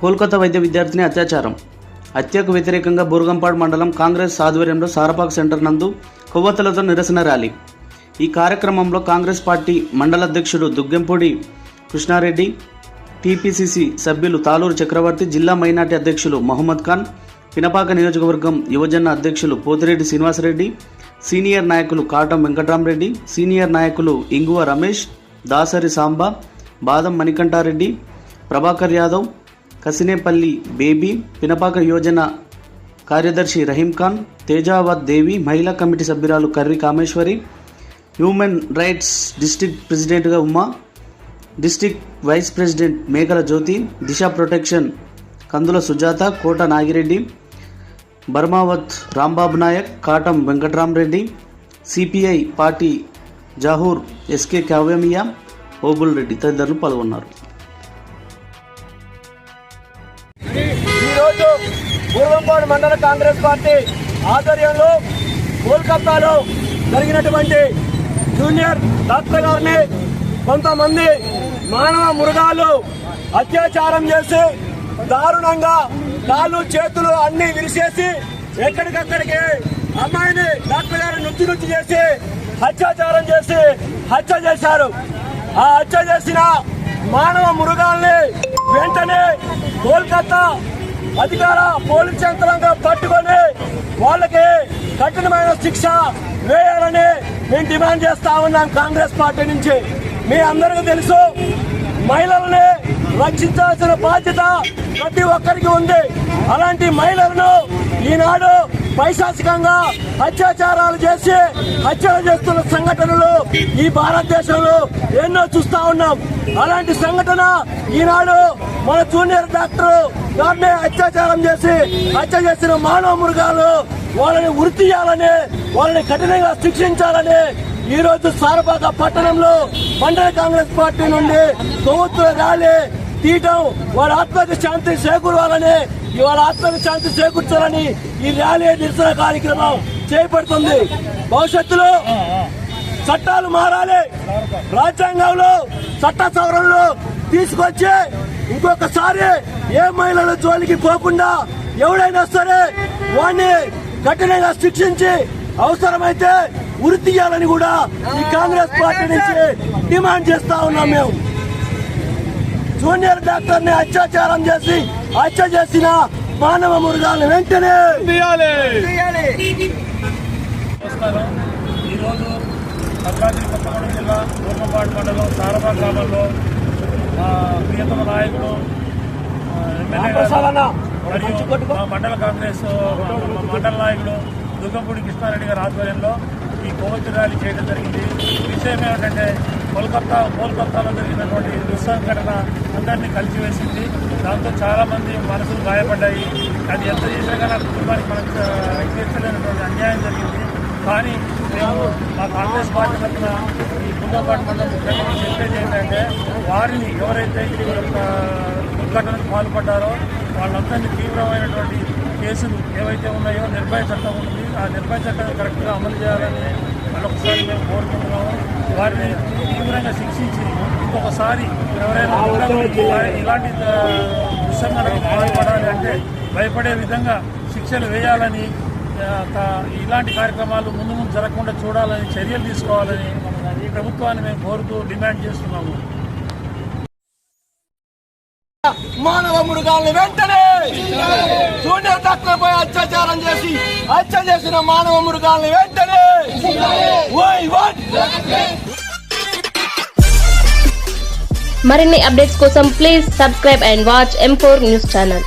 కోల్కతా వైద్య విద్యార్థిని అత్యాచారం. హత్యకు వ్యతిరేకంగా బురుగంపాడు మండలం కాంగ్రెస్ ఆధ్వర్యంలో సారపాక్ సెంటర్ నందు కొవ్వొత్తులతో నిరసన ర్యాలీ. ఈ కార్యక్రమంలో కాంగ్రెస్ పార్టీ మండల అధ్యక్షుడు దుగ్గెంపూడి కృష్ణారెడ్డి టీపీసీసీ సభ్యులు తాలూరు చక్రవర్తి జిల్లా మైనార్టీ అధ్యక్షులు మహమ్మద్ ఖాన్ పినపాక నియోజకవర్గం యువజన అధ్యక్షులు పోతిరెడ్డి శ్రీనివాసరెడ్డి సీనియర్ నాయకులు కాటం వెంకటరామరెడ్డి సీనియర్ నాయకులు ఇంగువ రమేష్ దాసరి సాంబా బాదం మణికంఠారెడ్డి ప్రభాకర్ యాదవ్ కసినేపల్లి బేబీ పినపాక యోజన కార్యదర్శి రహీం ఖాన్ తేజావత్ దేవి మహిళా కమిటీ సభ్యురాలు Karri Kameswari human rights district ప్రెసిడెంట్గా Uma district vice president Mekala Jyothi Disha protection Kandula Sujatha Kota Nagireddy Barmavath Rambabu Nayak Katam Venkatramareddy CPI party Jahoor SK కావ్యమియా Obul Reddy తదితరులు పాల్గొన్నారు. పూర్వంపాడు మండల కాంగ్రెస్ పార్టీ ఆధ్వర్యంలో కోల్కతాలో జరిగినటువంటి జూనియర్ డాక్టర్ గారిని కొంతమంది మానవ మృగాలు అత్యాచారం చేసి దారుణంగా కాళ్ళు చేతులు అన్ని విరిసేసి ఎక్కడికక్కడికి అమ్మాయిని డాక్టర్ గారిని నృత్య నృత్తి చేసి అత్యాచారం చేసి హత్య చేశారు. ఆ హత్య చేసిన మానవ మృగాల్ని వెంటనే కోల్కతా అధికార పోలీస్ యంత్రాంగం పట్టుకొని వాళ్ళకి కఠినమైన శిక్ష వేయాలని మేము డిమాండ్ చేస్తా ఉన్నాం కాంగ్రెస్ పార్టీ నుంచి. మీ అందరికీ తెలుసు మహిళల్ని రక్షించాల్సిన బాధ్యత ప్రతి ఒక్కరికి ఉంది. అలాంటి మహిళలను ఈనాడు పైశాచికంగా అత్యాచారాలు చేసి హత్యలు చేస్తున్న సంఘటనలు ఈ భారతదేశంలో ఎన్నో చూస్తా ఉన్నాం. అలాంటి సంఘటన ఈనాడు మన జూనియర్ డాక్టర్ గారిని అత్యాచారం చేసి హత్య చేసిన మానవ మృగాలు వాళ్ళని ఉరి తీయాలని వాళ్ళని కఠినంగా శిక్షించాలని ఈ రోజు సారపాక పట్టణంలో మండల కాంగ్రెస్ పార్టీ నుండి కొవ్వొత్తుల ర్యాలీ తీయటం వాళ్ళ ఆత్మకి శాంతి చేకూరాలని ఇవాళ ఆత్మకి శాంతి చేకూర్చాలని ఈ ర్యాలీ నిరసన కార్యక్రమం చేపడుతుంది. భవిష్యత్తులో చట్టాలు మారాలి. రాజ్యాంగంలో చట్ట సవరణలు తీసుకొచ్చి ఇంకొకసారి ఏ మహిళల జోలికి పోకుండా ఎవడైనా సరే వాడిని కఠినంగా శిక్షించి అవసరమైతే ఉరి తీయాలని కూడా ఈ కాంగ్రెస్ పార్టీ నుంచి డిమాండ్ చేస్తా ఉన్నాం మేము. జూనియర్ డాక్టర్ని అత్యాచారం చేసి హత్య చేసిన మానవ మృగాలను వెంటనే ఈరోజు భద్రాద్రి కొత్తగూడెం జిల్లా పూర్వపాడు మండలం సారబా గ్రామంలో ప్రియతమ నాయకుడు ఎమ్మెల్యే మండల కాంగ్రెస్ మండల నాయకుడు దుర్గంపూడి కృష్ణారెడ్డి గారి ఆధ్వర్యంలో ఈ కోవతి ర్యాలీ చేయడం జరిగింది. విషయం ఏమిటంటే కోల్కతా కోల్కతాలో జరిగినటువంటి దుస్సంఘటన అందరినీ కలిసివేసింది. దాంతో చాలామంది మనసులు గాయపడ్డాయి. అది ఎంత చేసినా కానీ కుటుంబానికి మనకు తీర్చలేనటువంటి అన్యాయం జరిగింది. కానీ మేము మా కాంగ్రెస్ పార్టీ తరఫున ఈ గుండాపాటి మండలం ముఖ్యమంత్రి చెప్పేది ఏంటంటే వారిని ఎవరైతే ఈ యొక్క దుర్ఘటనకు పాల్పడ్డారో వాళ్ళందరినీ తీవ్రమైనటువంటి కేసులు ఏవైతే ఉన్నాయో నిర్భయ చట్టం ఉంది. ఆ నిర్భయ చట్టాన్ని కరెక్ట్గా అమలు చేయాలని మరొకసారి మేము కోరుకుంటున్నాము. వారిని తీవ్రంగా శిక్షించి ఇంకొకసారి ఎవరైనా ఇలాంటి ఆ, పాల్పడాలి అంటే భయపడే విధంగా శిక్షలు వేయాలని ఇలాంటి కార్యక్రమాలు ముందు ముందు జరగకుండా చూడాలని చర్యలు తీసుకోవాలని ఈ ప్రభుత్వాన్ని మేము కోరుతూ డిమాండ్ చేస్తున్నాము. మానవ మృగాల్ని వెంటనే జూనియర్ డాక్టర్ పై అత్యాచారం చేసి హత్య చేసిన మానవ మృగాల్ని వెంటనే ఓయ్ వాట్ మరిన్ని అప్డేట్స్ కోసం please subscribe and watch M four news channel.